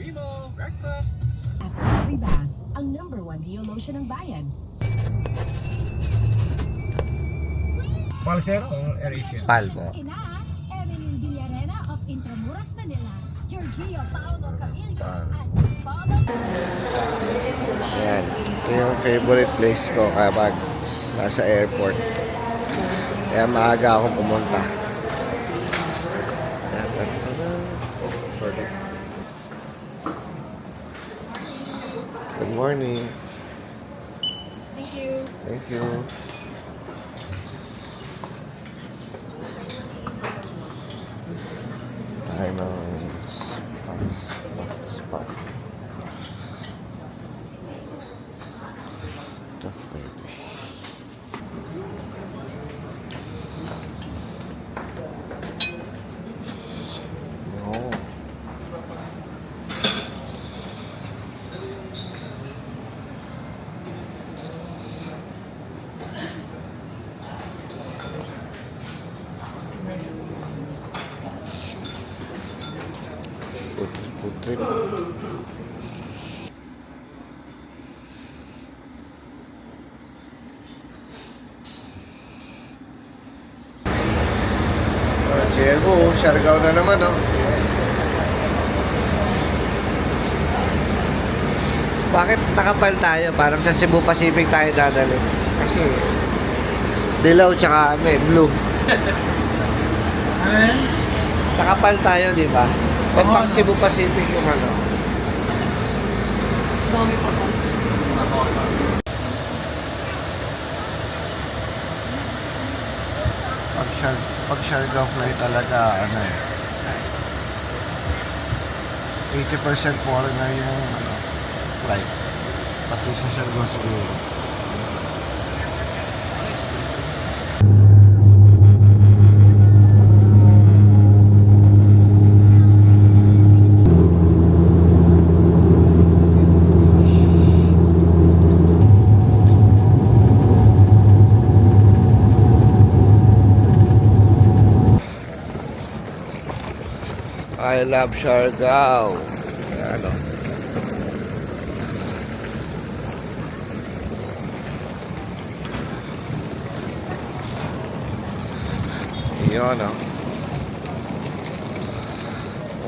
Primo, breakfast. After every bath, ang number one Dio lotion ng bayan. Palsero o AirAsia? Pal po. Ina, Evelyn Villarena of Intramuras, Manila, Giorgio Paolo Camillo, Ah. at Paolo Ayan. Ito yung favorite place ko kapag nasa airport. Kaya maaga ako pumunta. Morning. Thank you. Thank you. Siargao na naman, oh. Bakit nakapal tayo? Parang sa Cebu Pacific tayo dadali. Kasi, dilaw tsaka ano eh, blue. Nakapal tayo, di ba? Ba't pang Cebu Pacific yung ano? Pag, Siar pag Siargao flight talaga, ano eh, 80% foreigner yung ano, flight. Pati sa Siargao siguro. I love Siargao. Ano? Yun, oh.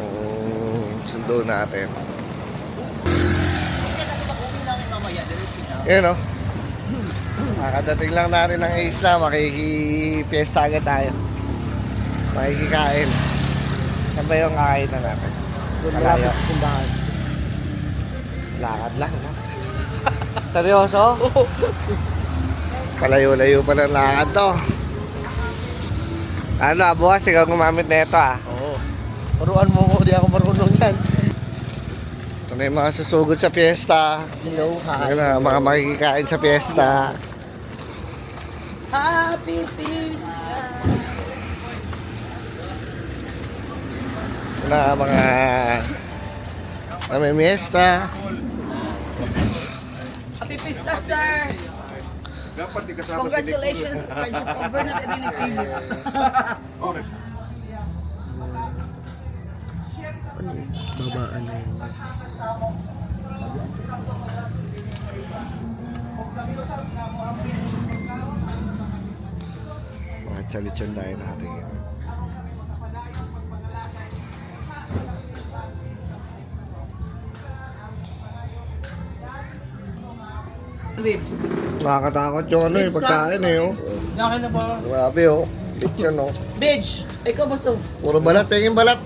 Oh, sundo natin. Yun, oh. Makakadating lang natin ng isla, makikipiesta agad tayo. Makikikain. Saan ba yung kakain na natin? Malayo. Simbahan. Lakad lang, no? Seryoso? Palayo-layo pa ng lakad to. Ano, bukas ikaw gumamit na ito ah. Oo. Paruan mo ko, di ako marunong yan. Ito na yung mga susugod sa piyesta. Hello, Ito na, mga makikikain sa piyesta. Happy Feast! Na, mga namimiesta. Happy Pista, sir! Dapat di kasama Congratulations friendship over na pinipili. Babaan na yun. Bakit sa lechon tayo natin yun? Ribs. Nakakatakot yung ano eh, Ribs pagkain eh oh. Nakain na ba? Grabe oh. Lechon oh. Bitch! Ikaw ba so? Puro balat, pengin balat.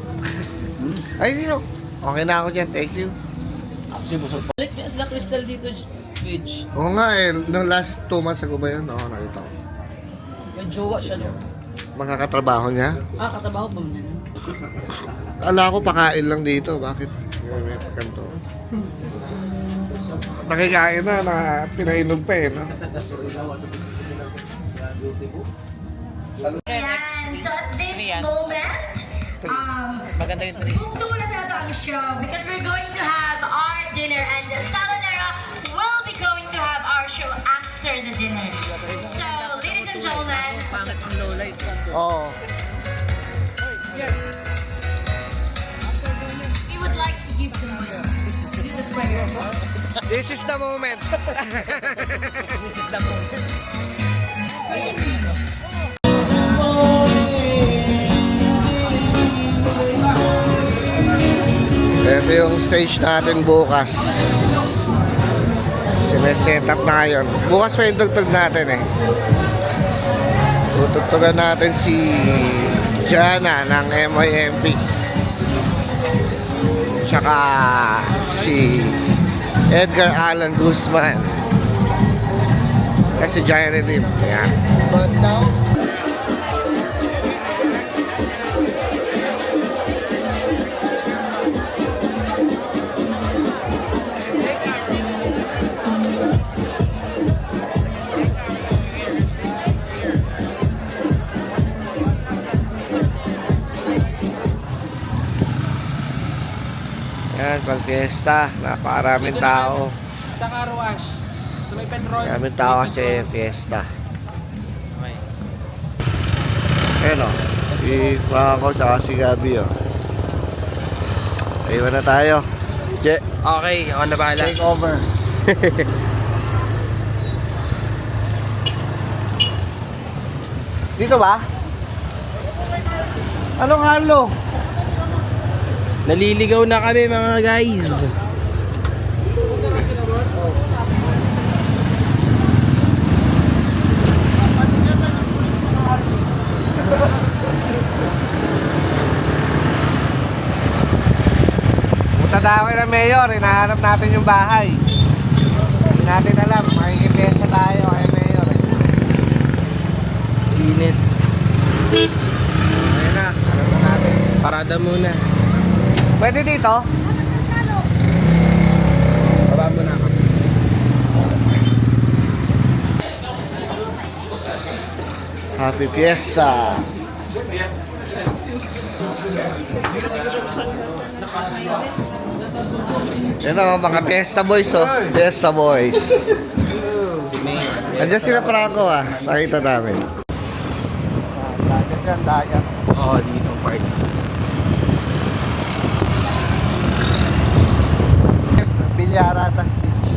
Ay, hindi no. Okay na ako dyan, thank you. Balik niya sila Crystal dito, bitch. Oo nga eh, nung last two months ago ba yun? Oo, nakita ko. May jowa siya, no? Makakatrabaho niya. Ah, katabaho pa mo niya. Ala ko pakain lang dito. Bakit? May ganito. Nakikain na, na pinainom pa eh, no? Ayan, so at this moment, um, Maganda yung Bugto na sa ito ang show because we're going to have our dinner and the Salanera will be going to have our show after the dinner. So, ladies and gentlemen, Pangit ang low light. Oo. we would like to give them This is the moment. Ito yung stage natin bukas. Sineset up na ngayon. Bukas pa yung tugtog natin eh. Tutugtugan natin si Jana ng MIMP. Tsaka si Edgar Allan Guzman. Kasi Giant Redeem. Ayan. But now, Ayan, pag fiesta. Napakaraming tao. Sa car wash. Sa may Penrod. Maraming tao kasi fiesta. Okay. Ayan o. Si Franco tsaka si Gabi o. Ayun na tayo. Je, Okay, ako na bahala. take over. Dito ba? Anong halo? Naliligaw na kami mga guys. Punta na ako ng mayor, hinahanap natin yung bahay. Hindi natin alam, makikipesa tayo kay mayor. eh. Init. Ayun na, alam na natin. Parada muna. Pwede dito? Baba muna ako. Happy Fiesta! Yan o, mga Fiesta Boys oh. Fiesta Boys. Andiyan sila Franco ah. Nakita namin. Ah, dagat yan, dagat. Oo, oh, dito ang party. Bilyaratas Beach.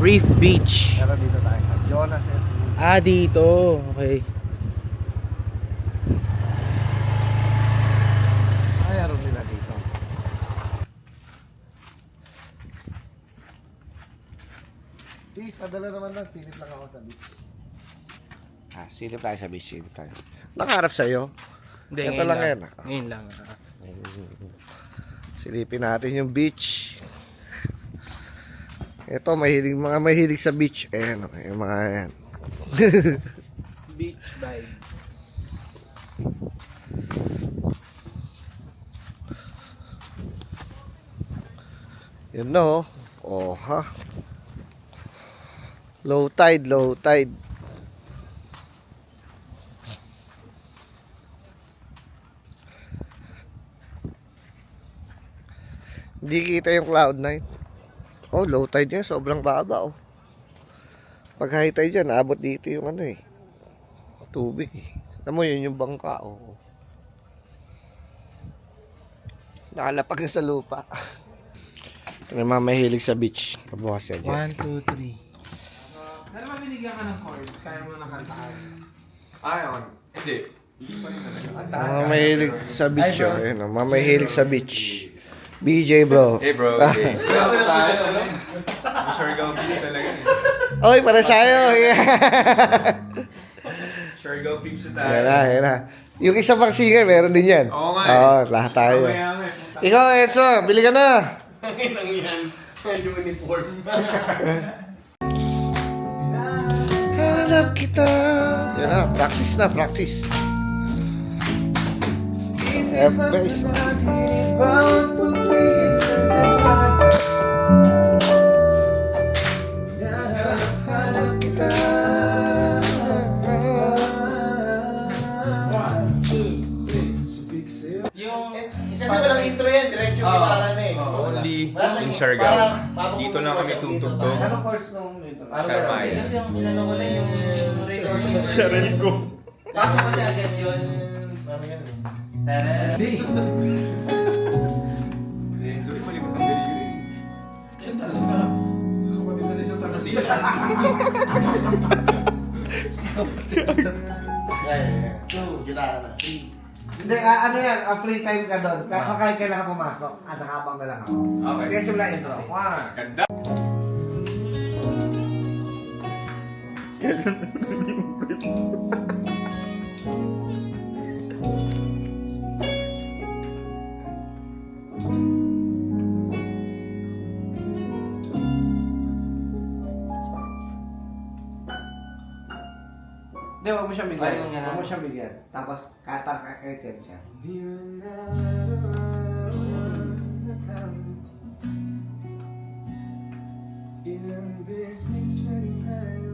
Reef Beach. Pero dito tayo sa Jonas and Ah, dito. Okay. Ay, aron nila dito. Please, padala naman lang. Silip lang ako sa beach. Ah, silip tayo sa beach. Silip tayo. Nakaharap sa'yo. Hindi, Ito ngayon lang yan, ah. Ngayon lang. Silipin natin yung beach. Ito, mahilig, mga mahilig sa beach. Ayan, okay, yung mga yan. Beach vibe. Yun na, oh. Oh, ha. Low tide, low tide. Hindi kita yung cloud nine. Oh, low tide niya, sobrang baba, oh. Pag high tide dyan, abot dito yung ano eh. Tubig eh. Alam mo, yun yung bangka, oh. Nakalapag sa lupa. Yung mga mahilig sa beach. Pabukas yan dyan. One, two, three. Pero ba binigyan ka ng chords? Kaya mo nakantaan? Ayon. Hindi. Hindi pa rin talaga. Mga mahilig sa beach, oh. Ayun, oh. Mga mahilig sa beach. BJ, bro. Hey bro, ano? Sure go peeps talaga. eh. Oy, para sa'yo. Yeah. Sure go peeps tayo. Yan na, yan na. Yung isa pang singer, meron din yan. Oo nga. Oo, lahat tayo. Eh. Ikaw, Enzo, bili ka na. Ang yan. Yung uniform. Hanap kita. Yan na, practice na, practice. F bass. Siargao. Dito lang kami tumtugtog. Ano course nung dito? Sharmaya. Kasi yung inano ko na yung recording. Sharay ko. Pasok kasi agad yun. Ano yan? Tara. Hindi. Sorry, malimot ang dali yun. Yan talaga. Kapatid na rin sa tanasiya. Kapatid na rin sa tanasiya. Gitara na. Hindi, ah, ano yan, ah, free time ka doon. Kaya kailangan pumasok. Ah, nakabang na lang ako. Okay. Sige, simula intro. One. Ganda. Hindi, huwag mo siyang bigyan. Na. Huwag mo siyang bigyan. Tapos, kata kakaitin siya. Ilang beses na rin tayo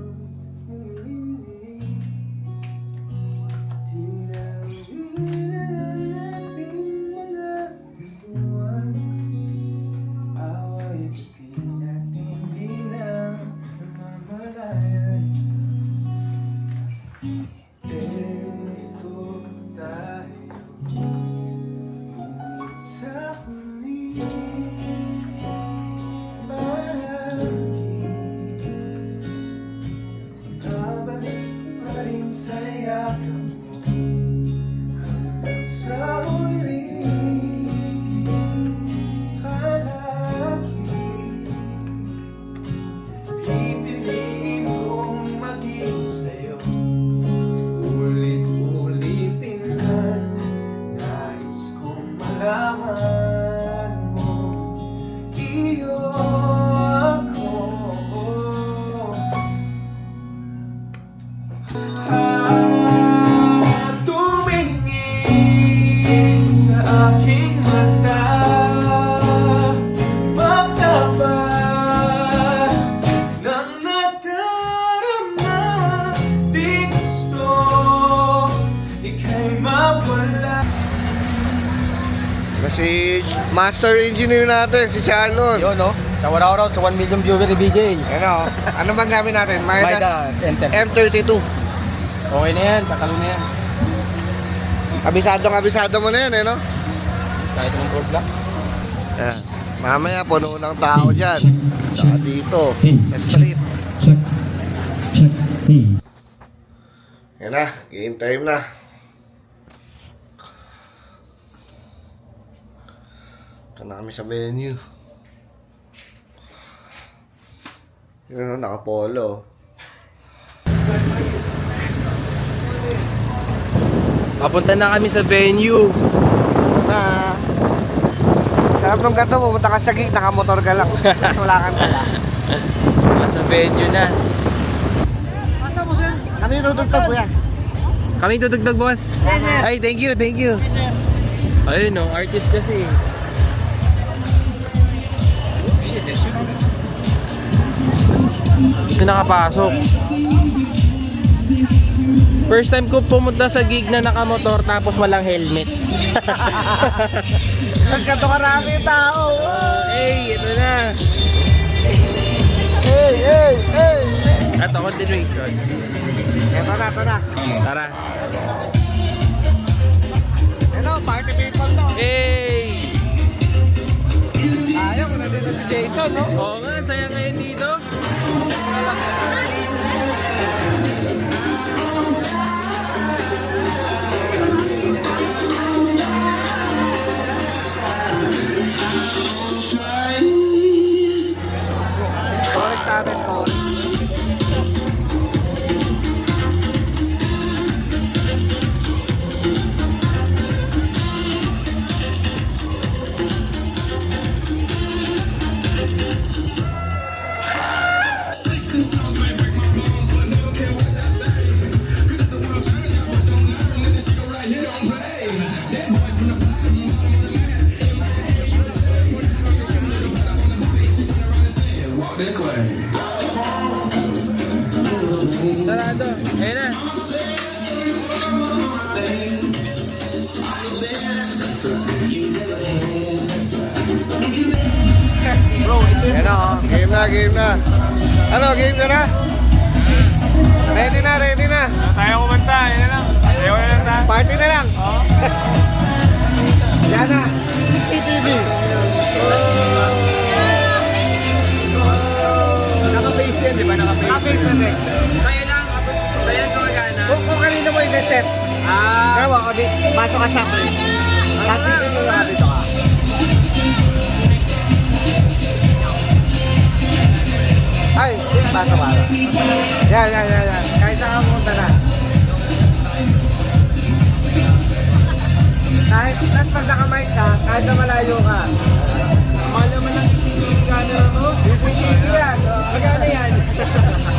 master engineer natin, si Charlon. Yun, no? Sa araw-araw, sa 1 million viewer ni BJ. Ano, ano bang gamit natin? Midas Midas, enter. M32. Okay na yan, kakalo na yan. Abisadong abisado mo na yan, eh, no? Kahit black. Yan. Mamaya, puno ng tao dyan. Saka dito, sa street. Yan na, game time na. Ito na kami sa venue. Yun, nakapolo. Papunta na kami sa venue. Na, sarap ng ganito, pumunta ka sa gig, nakamotor ka lang. Wala kang dala. Nasa venue na. Kami tutugtog ko yan. Kami tutugtog, boss. Ay, thank you, thank you. Ayun, no, artist kasi. Dito nakapasok. First time ko pumunta sa gig na nakamotor tapos walang helmet. Nagkato karami tao. hey, ito na. Hey, hey, hey. At continuation. Eto na, eto na. Tara. Hello, party people no. Hey! Ayaw, nandito si Jason, no? Oo nga, saya ngayon Bro, ito Yan na, oh. Game na, game na. Ano, game ka na? Ready na, ready na. Tayo kumanta, yun na lang Ayaw na lang tayo Party na lang. Oo Yan na. CCTV. Naka-face yan, di ba? Naka-face. face to face. Sa'yo lang, sa'yo lang gumagana. Kung, kung kanino mo i-set, Ah, Kaya ako, di, pasok ka sa akin. Sabihin mo lang dito ka. Ay, pasok ka. Yan, yan, yan, yan. Kahit saan pumunta na. Kahit, at pag nakamay ka, kahit na malayo ka. mahal naman ang CCTV camera mo. CCTV yan. Magkano yan?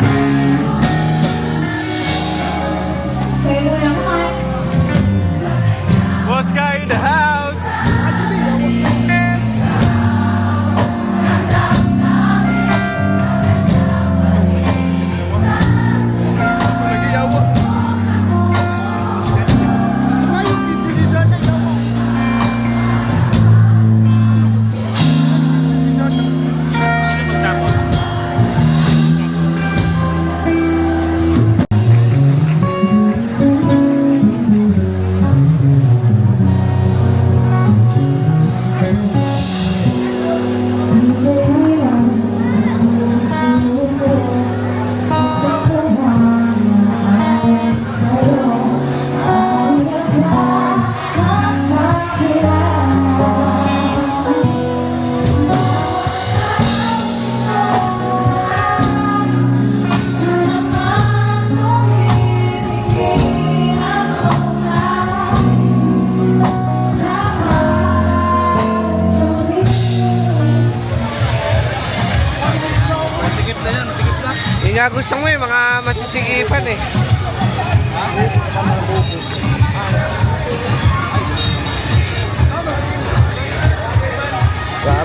Boss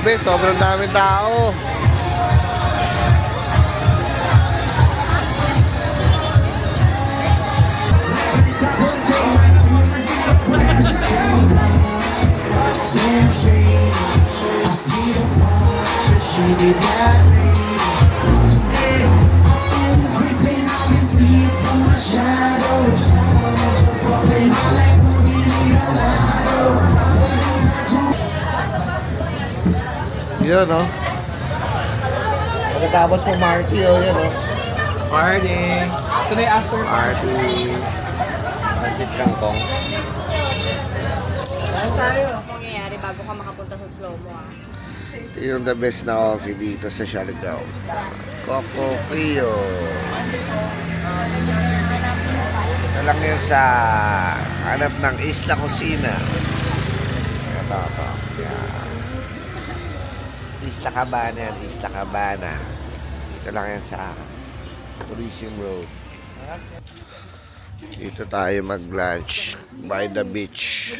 Grabe, sobrang daming tao. Yun, no? Pagkatapos mo Marty, oh, yun, oh. Party. Ito na yung after Marty. Pancit kangkong. mangyayari bago ka makapunta sa slow mo ah. Ito yung the best na coffee dito sa Siargao. Coco Frio. Ito lang yun sa hanap ng Isla Cocina. Ito, ito. Yan. Isla Cabana yan, Isla Cabana. Ito lang yan sa Tourism Road. Dito tayo mag-lunch by the beach.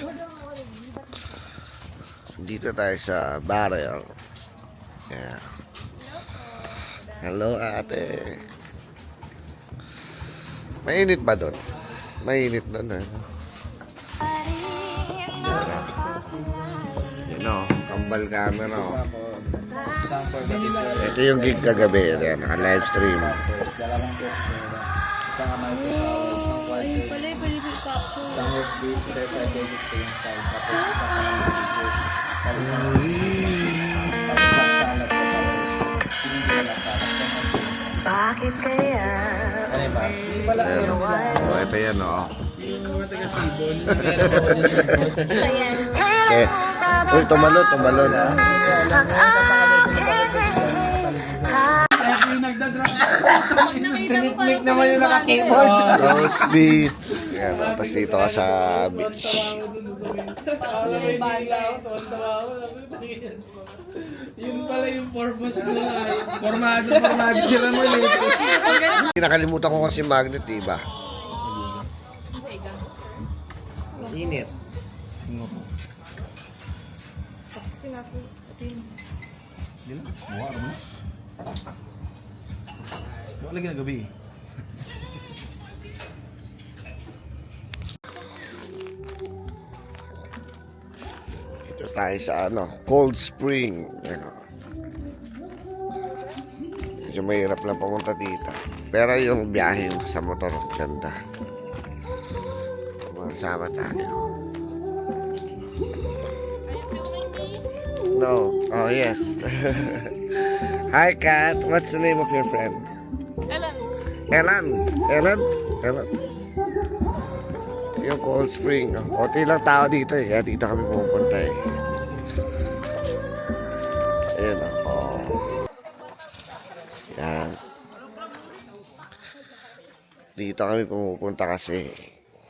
Dito tayo sa barrel. Yeah. Hello, ate. Mainit ba doon? Mainit doon, eh. Yun o, kambal camera o. Ito yung gig kagabi. Yan, naka-live stream. Bakit kaya? Ano ba? Hindi pala ano. O, ito yan o. Siya yan. Eh, uy, tumalon, tumalon. Siniklik naman yung naka-keyboard. Roast beef. Yan, tapos dito ka sa beach. Yun pala yung purpose ko. Formado, formado sila mo eh. Nakalimutan ko kasi magnet, diba? Init. Ano lagi na gabi? Ito tayo sa ano, Cold Spring. Ano. Medyo mahirap lang pumunta dito. Pero yung biyahe sa motor, ganda. Masama tayo. No. Oh, yes. Hi, Kat. What's the name of your friend? Alam. Elan. Elan? Elan. Yung Cold Spring. Konti lang tao dito eh. Kaya dito kami pupunta eh. Ayan oh. Yan. Dito kami pumupunta kasi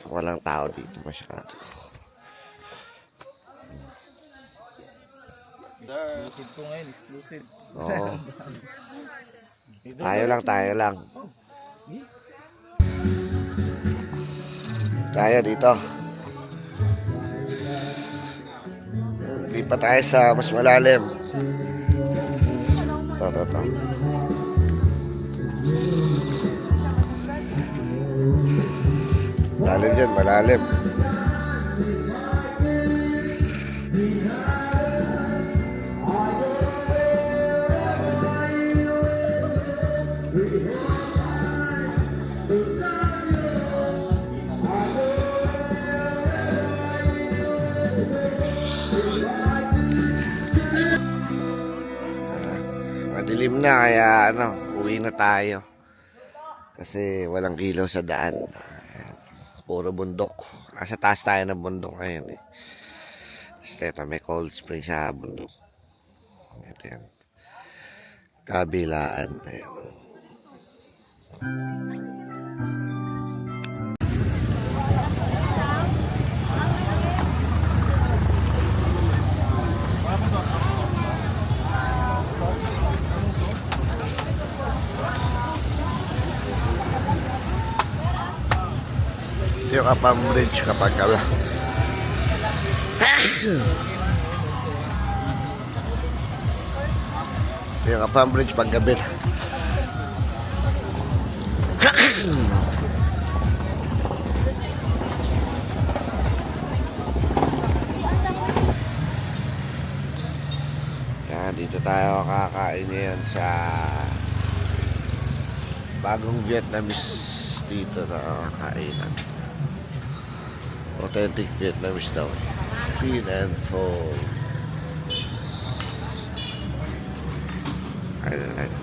walang tao dito masyado. Exclusive ko ngayon. Exclusive. Oo. tayo lang, tayo lang. Tayo dito. Hindi pa tayo sa mas malalim. Ito, ito, ito. Malalim dyan, malalim. Madilim na kaya ano, uwi na tayo. Kasi walang ilaw sa daan. Puro bundok. Nasa taas tayo ng bundok ngayon eh. Ito, may cold spring sa bundok. Ito yan. Kabilaan. Ayan. Yung Kapam Bridge kapag kala. Yung Kapam Bridge pag gabi. Yan, dito tayo kakain ngayon sa bagong Vietnamese dito na kainan. Authentic Vietnamese daw. eh. Sweet and full. Ayun, ayun.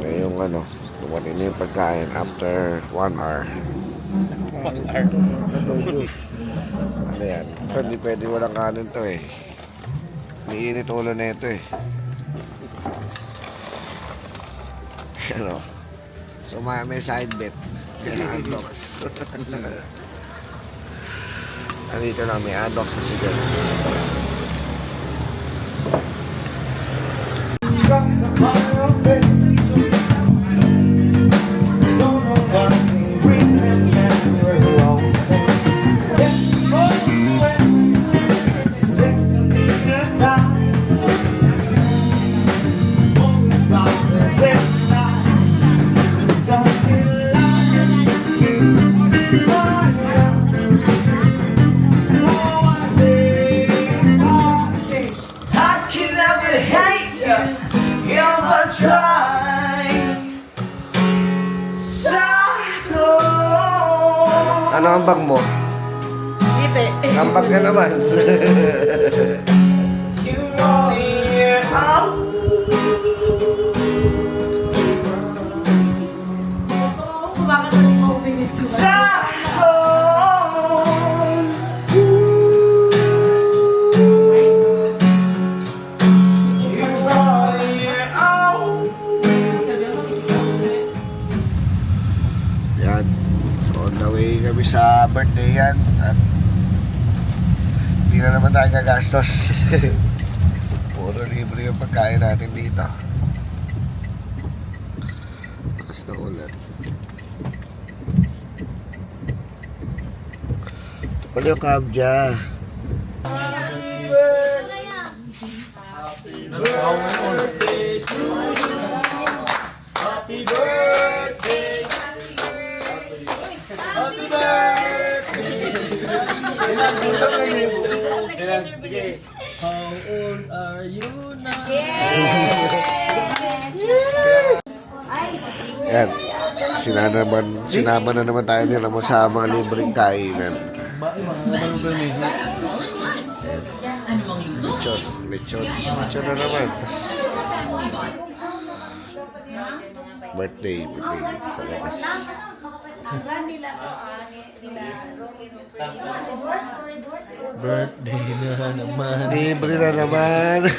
Ngayong ano, dumating na yung pagkain after one hour. Pangar. ano yan? Ito, hindi pwede walang kanin to eh. Niinit ulo na ito eh. ano? So may, may side bet. Kailangan blocks. Nandito lang, may unbox kasi dyan. Thank Ano ang bag mo? Ngiti. Ambag ka naman. naman tayo gagastos. Puro libre yung pagkain natin dito. Lakas na ulan. Ito pala yung kabja. Yan. Sinanaman, sinama na naman tayo nila mo sa mga libreng kainan. Lechon, lechon, lechon na naman. Birthday, birthday sa labas. Birthday na naman. Libre na naman.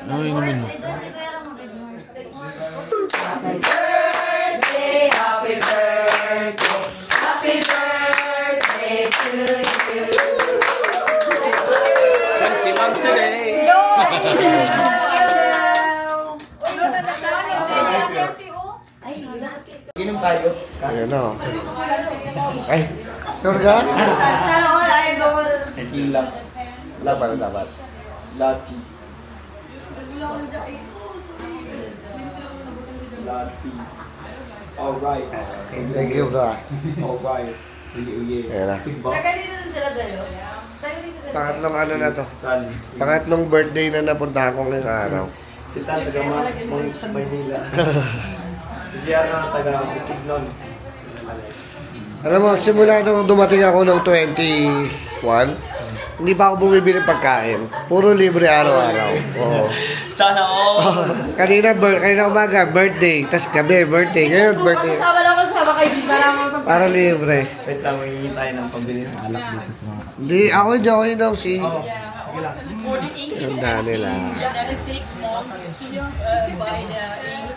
Ano yung naman mo? Ayan o. Ay, sure ka? Tequila. Dapat, dapat. Lucky. Lucky. Alright. Thank you, bro. Alright. Yeah, Ayan na. Stick ba? Pangatlong ano na to. Pangatlong birthday na napuntahan ko ngayong araw. Si Tal, taga Ma- Sierra na taga Bukidnon. Alam mo, simula nung dumating ako ng 21, hindi pa ako bumibili pagkain. Puro libre araw-araw. Oo. Sana all! kanina, bir- kanina umaga, birthday. Tapos gabi, birthday. Ngayon, birthday. Kasama lang ko sa kaibigan para mo. Para libre. Wait lang, may tayo ng pambili ng alak dito sa mga... Hindi, ako hindi ako inom si... Oh, sige lang. For the ink is Ganda nila. Yeah, then it takes months to uh, buy the ink.